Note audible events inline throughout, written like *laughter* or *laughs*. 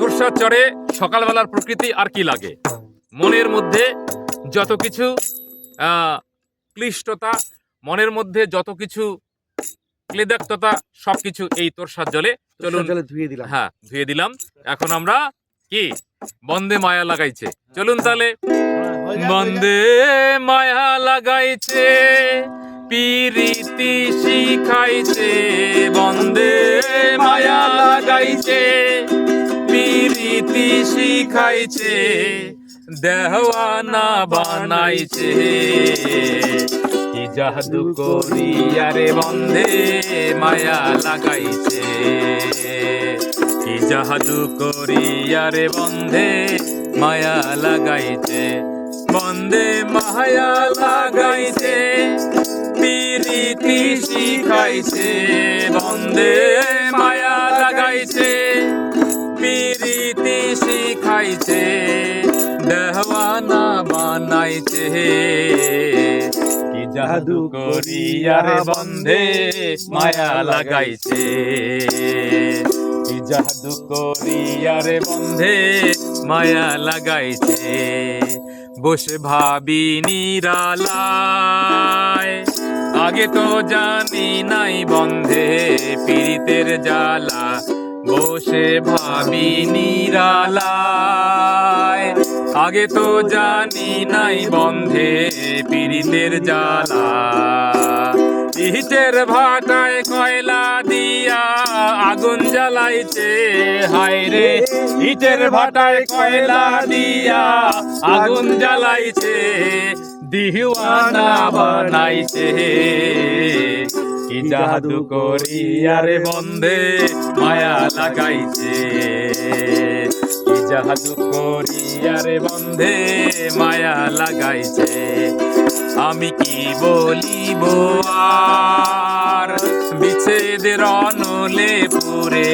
তুরসার চরে সকালবেলার প্রকৃতি আর কি লাগে? মনের মধ্যে যত কিছু ক্লিষ্টতা মনের মধ্যে যত কিছু ক্লেদাক্ততা সবকিছু এই তোরসার জলে চলুন ধুয়ে দিলাম। হ্যাঁ ধুয়ে দিলাম। এখন আমরা কি? বন্দে মায়া লাগাইছে। চলুন তাহলে। বন্দে মায়া লাগাইছে পিরিতি শিখাইছে বন্দে মায়া লাগাইছে। পিরিতি শিখাইছে দেওয়ানা বানাইছে। কি জাদু করিয়ারে বন্ধে মায়া লাগাইছে। কি জাদু করিয়ারে বন্ধে মায়া লাগাইছে। বন্দে মায়া লাগাইছে, পিরিতি শিখাইছে। বন্দে মায়া লাগাইছে। শিখাইছে দেওয়ানা বানাইছে। কি জাদু করিয়ারে বন্ধে মায়া লাগাইছে। কি জাদু করিয়ারে বন্ধে মায়া লাগাইছে। বসে ভাবি নিরালায়, আগে তো জানি নাই বন্ধে পীড়িতের জ্বালা। বসে ভাবি নিরালায়। আগে তো জানি নাই বন্ধে পীড়িতের জ্বালা। ইটের ভাটায় কয়লা দিয়া আগুন জ্বালাইছে, হায় রে। ইটের ভাটায় কয়লা দিয়া আগুন জ্বালাইছে দিহুয়ানা বানাইছে। কি জাদু করিয়ারে বন্ধে মায়া লাগাইছে। কি জাদু করিয়ারে বন্ধে মায়া লাগাইছে। আমি কি বলিব আর? বিচ্ছেদের অনলে পুরে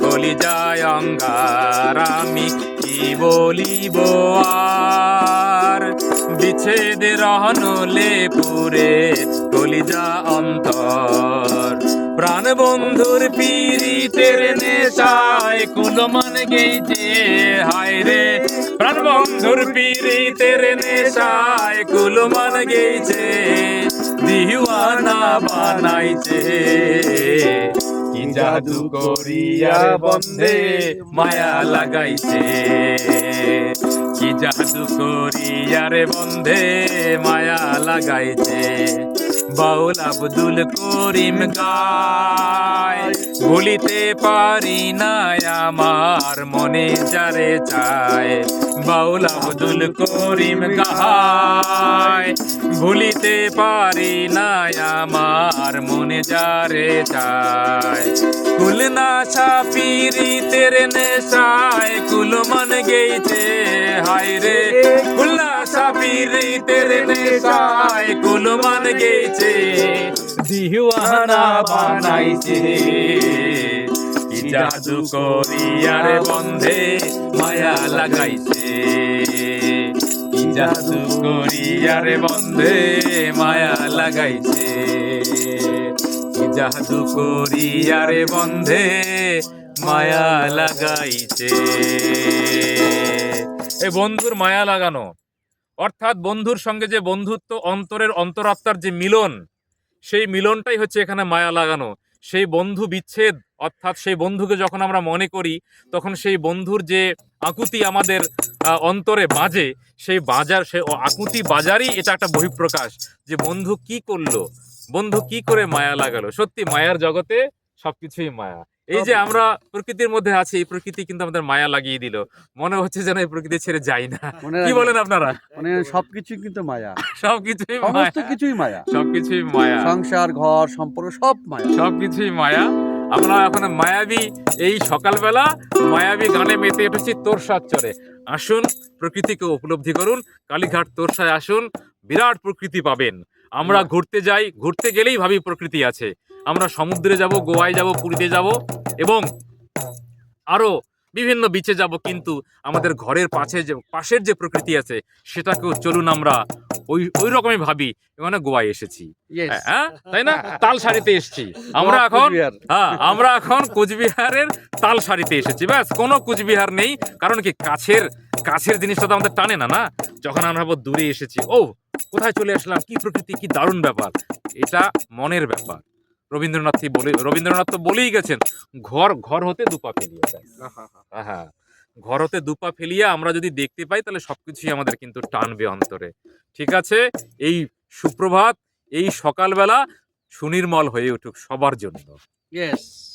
কলিজায় অঙ্গার। আমি কি বলিব আর? বিচ্ছেদের অনলে পুরে কলিজা অন্তর। প্রাণ বন্ধুর পীড়িতের নেশায় কুলমান গেইছে, হায় রে। প্রাণ বন্ধুর পীড়িতের নেশায় কুলমান গেইছে, দিওয়ানা বানাইছে। কি জাদু করিয়া বন্ধে মায়া লাগাইছে। কি জাদু করিয়ারে বন্ধে মায়া লাগাইছে। বাউল আব্দুল করিম গায়। ভুলিতে পারি না আমার মনে যারে চায়। বাউল আব্দুল করিম গায়। ভুলিতে পারি না আমার মনে যারে চায়। কুলনা সাপিরিতের নেশায় কুলমন গেইছে, হায় রে। কুলনা সাপিরিতের নেশায় কুলমন গেইছে দিহুয়ানা বানাইছে। কি জাদু করিয়ার বন্ধে মায়া লাগাইছে। কি জাদু করিয়ার বন্ধে মায়া লাগাইছে। জাদু করিয়ারে বন্ধে মায়া লাগাইছে। এই বন্ধুর মায়া লাগানো। অর্থাৎ বন্ধুর সঙ্গে যে বন্ধুত্ব অন্তরের অন্তরাত্মার যে মিলন সেই মিলনটাই হচ্ছে এখানে মায়া লাগানো। সেই বন্ধু বিচ্ছেদ অর্থাৎ সেই বন্ধুকে যখন আমরা মনে করি তখন সেই বন্ধুর যে আকুতি আমাদের অন্তরে বাজে সেই বাজার সে আকুতি বাজারই এটা একটা বহিঃপ্রকাশ যে বন্ধু কি করল? বন্ধু কি করে মায়া লাগালো? সত্যি মায়ার জগতে সবকিছুই মায়া। এই যে আমরা প্রকৃতির মধ্যে আছি এই প্রকৃতি কিন্তু আমাদের মায়া লাগিয়ে দিল। মনে হচ্ছে যেন এই প্রকৃতি ছেড়ে যাই না। কি বলেন আপনারা? মানে সবকিছুই কিন্তু মায়া। *laughs* সবকিছুই সমস্ত কিছুই মায়া। সবকিছুই মায়া। সংসার ঘর সম্পর্ক সব মায়া। সবকিছুই মায়া। আমরা এখন মায়াবী এই সকালবেলা মায়াবী গানে মেতে উঠেছি তোরসার চরে। আসুন প্রকৃতিকে উপলব্ধি করুন। কালীঘাট তোরসায় আসুন। বিরাট প্রকৃতি পাবেন। আমরা ঘুরতে যাই ঘুরতে গেলেই ভাবি প্রকৃতি আছে। আমরা সমুদ্রে যাব গোয়ায় যাব পুরীতে যাব এবং আরও বিভিন্ন বিচে যাব কিন্তু আমাদের ঘরের পাশে যে পাশের যে প্রকৃতি আছে সেটাকেও চলুন আমরা ওই ওই রকমই ভাবি। মানে গোয়ায় এসেছি। হ্যাঁ তাই না? তাল শাড়িতে এসেছি। আমরা এখন হ্যাঁ আমরা এখন কোচবিহারের তাল শাড়িতে এসেছি। ব্যাস কোনো কোচবিহার নেই কারণ কি কাছের কাছের জিনিসটা তো আমাদের টানে না না? যখন আমরা দূরে এসেছি ও কোথায় চলে আসলাম? কি প্রকৃতি কি দারুণ ব্যাপার। এটা মনের ব্যাপার। রবীন্দ্রনাথ কি বলে রবীন্দ্রনাথ তো বলেই গেছেন ঘর ঘর হতে দুপা ফেলিয়া যায়। হ্যাঁ ঘর হতে দুপা ফেলিয়া আমরা যদি দেখতে পাই তাহলে সবকিছুই আমাদের কিন্তু টানবে অন্তরে। ঠিক আছে? এই সুপ্রভাত এই সকালবেলা সুনির্মল হয়ে উঠুক সবার জন্য। Yes.